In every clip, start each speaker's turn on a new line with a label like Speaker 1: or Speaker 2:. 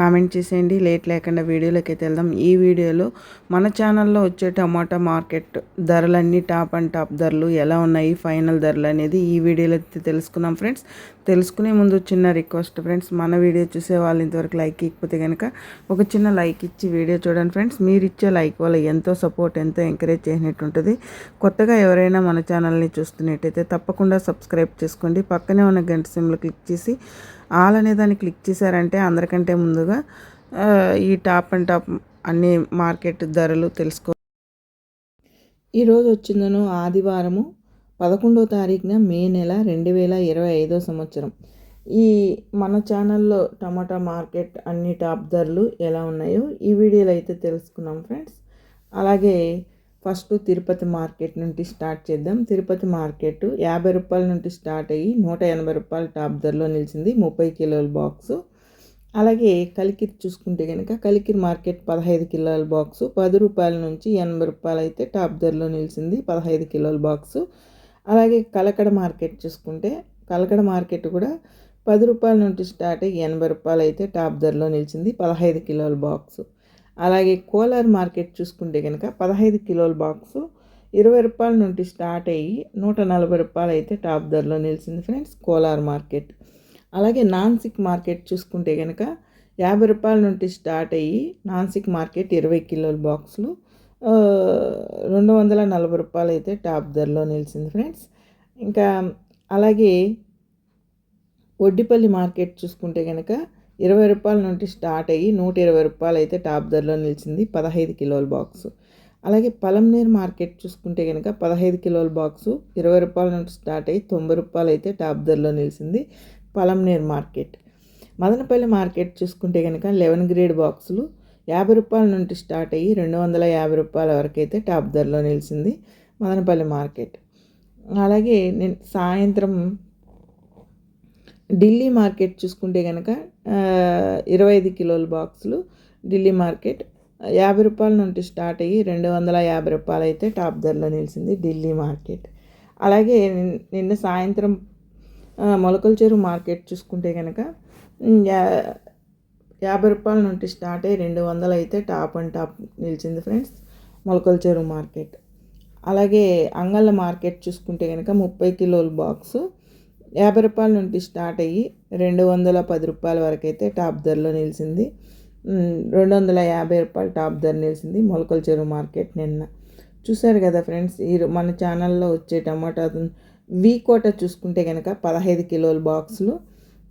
Speaker 1: Comment చేసేయండి. Late లేకుండా వీడియోలోకి అయితే వెళ్దాం. ఈ వీడియోలో మన ఛానల్లో వచ్చే టమాటా మార్కెట్ ధరలన్నీ టాప్ అండ్ టాప్ ధరలు ఎలా ఉన్నాయి ఫైనల్ ధరలు అనేది ఈ వీడియోలో అయితే తెలుసుకుందాం ఫ్రెండ్స్. తెలుసుకునే ముందు చిన్న రిక్వెస్ట్ ఫ్రెండ్స్. మన వీడియో చూసే వాళ్ళు ఇంతవరకు లైక్ ఇకపోతే కనుక ఒక చిన్న లైక్ ఇచ్చి వీడియో చూడండి ఫ్రెండ్స్. మీరు ఇచ్చే లైక్ వల్ల ఎంతో సపోర్ట్ ఎంతో ఎంకరేజ్ చేసినట్టు ఉంటుంది. కొత్తగా ఎవరైనా మన ఛానల్ని చూస్తున్నట్టయితే తప్పకుండా సబ్స్క్రైబ్ చేసుకోండి. పక్కనే ఉన్న గంట సిమ్లో క్లిక్ చేసి ఆల్ అనే దాన్ని క్లిక్ చేశారంటే అందరికంటే ముందుగా ఈ టాప్ అండ్ టాప్ అన్ని మార్కెట్ ధరలు తెలుసుకో ఈరోజు వచ్చిందను ఆదివారము పదకొండో తారీఖున మే నెల రెండు వేల ఇరవై ఐదో సంవత్సరం. ఈ మన ఛానల్లో టమాటా మార్కెట్ అన్ని టాప్ ధరలు ఎలా ఉన్నాయో ఈ వీడియోలో అయితే తెలుసుకున్నాం ఫ్రెండ్స్. అలాగే ఫస్ట్ తిరుపతి మార్కెట్ నుండి స్టార్ట్ చేద్దాం. తిరుపతి మార్కెట్ యాభై రూపాయల నుండి స్టార్ట్ అయ్యి నూట ఎనభై రూపాయల టాప్ ధరలో నిలిచింది ముప్పై కిలోల బాక్సు. అలాగే కలికిరి చూసుకుంటే కనుక కలికిరి మార్కెట్ పదహైదు కిలోల బాక్సు పది రూపాయల నుంచి ఎనభై రూపాయలు అయితే టాప్ ధరలో నిలిచింది పదహైదు కిలోల బాక్సు. అలాగే కలకడ మార్కెట్ చూసుకుంటే కలకడ మార్కెట్ కూడా పది రూపాయల నుండి స్టార్ట్ అయ్యి ఎనభై రూపాయలు అయితే టాప్ ధరలో నిలిచింది పదహైదు కిలోల బాక్సు. అలాగే కోలార్ మార్కెట్ చూసుకుంటే కనుక పదహైదు కిలోల బాక్సు ఇరవై రూపాయల నుండి స్టార్ట్ అయ్యి నూట నలభై రూపాయలు అయితే టాప్ ధరలో నిలిచింది ఫ్రెండ్స్ కోలార్ మార్కెట్. అలాగే నాన్సిక్ మార్కెట్ చూసుకుంటే కనుక యాభై రూపాయల నుండి స్టార్ట్ అయ్యి నాన్సిక్ మార్కెట్ ఇరవై కిలోల బాక్సులు రెండు వందల నలభై రూపాయలు అయితే టాప్ ధరలో నిలిచింది ఫ్రెండ్స్. ఇంకా అలాగే ఒడ్డిపల్లి మార్కెట్ చూసుకుంటే కనుక ఇరవై రూపాయల నుండి స్టార్ట్ అయ్యి నూట ఇరవై రూపాయలు అయితే టాప్ ధరలో నిలిచింది పదహైదు కిలోల బాక్స్. అలాగే పలంనేరు మార్కెట్ చూసుకుంటే కనుక పదహైదు కిలోల బాక్సు ఇరవై రూపాయల నుండి స్టార్ట్ అయ్యి తొంభై రూపాయలు అయితే టాప్ ధరలో నిలిచింది పలంనేరు మార్కెట్. మదనపల్లి మార్కెట్ చూసుకుంటే కనుక లెవెన్ గ్రేడ్ బాక్సులు యాభై రూపాయల నుండి స్టార్ట్ అయ్యి రెండు వందల యాభై రూపాయల వరకు అయితే టాప్ ధరలో నిలిచింది మదనపల్లి మార్కెట్. అలాగే నేను సాయంత్రం ఢిల్లీ మార్కెట్ చూసుకుంటే కనుక ఇరవై ఐదు కిలోల బాక్సులు ఢిల్లీ మార్కెట్. యాభై రూపాయల నుండి స్టార్ట్ అయ్యి రెండు వందల యాభై రూపాయలు అయితే టాప్ ధరలో నిలిచింది ఢిల్లీ మార్కెట్. అలాగే నిన్న సాయంత్రం మొలకల చెరువు మార్కెట్ చూసుకుంటే కనుక యాభై రూపాయల నుండి స్టార్ట్ అయ్యి రెండు వందలు అయితే టాప్ అండ్ టాప్ నిలిచింది ఫ్రెండ్స్ మొలకల చెరువు మార్కెట్. అలాగే అంగళ్ళ మార్కెట్ చూసుకుంటే కనుక ముప్పై కిలోల బాక్సు యాభై రూపాయల నుండి స్టార్ట్ అయ్యి రెండు వందల పది రూపాయల వరకు అయితే టాప్ ధరలో నిలిచింది. రెండు వందల యాభై రూపాయలు టాప్ ధర నిలిచింది మొలకల చెరువు మార్కెట్ నిన్న. చూసారు కదా ఫ్రెండ్స్ ఈ మన ఛానల్లో వచ్చే టమాటా వీకోట చూసుకుంటే కనుక పదహైదు కిలోల బాక్సులు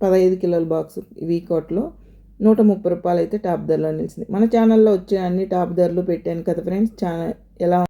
Speaker 1: పదహైదు కిలోల బాక్స్ వీకోట్లో నూట ముప్పై రూపాయలు అయితే టాప్ ధరలో నిలిచింది. మన ఛానల్లో వచ్చే అన్ని టాప్ ధరలు పెట్టాను కదా ఫ్రెండ్స్ ఛానల్ ఎలా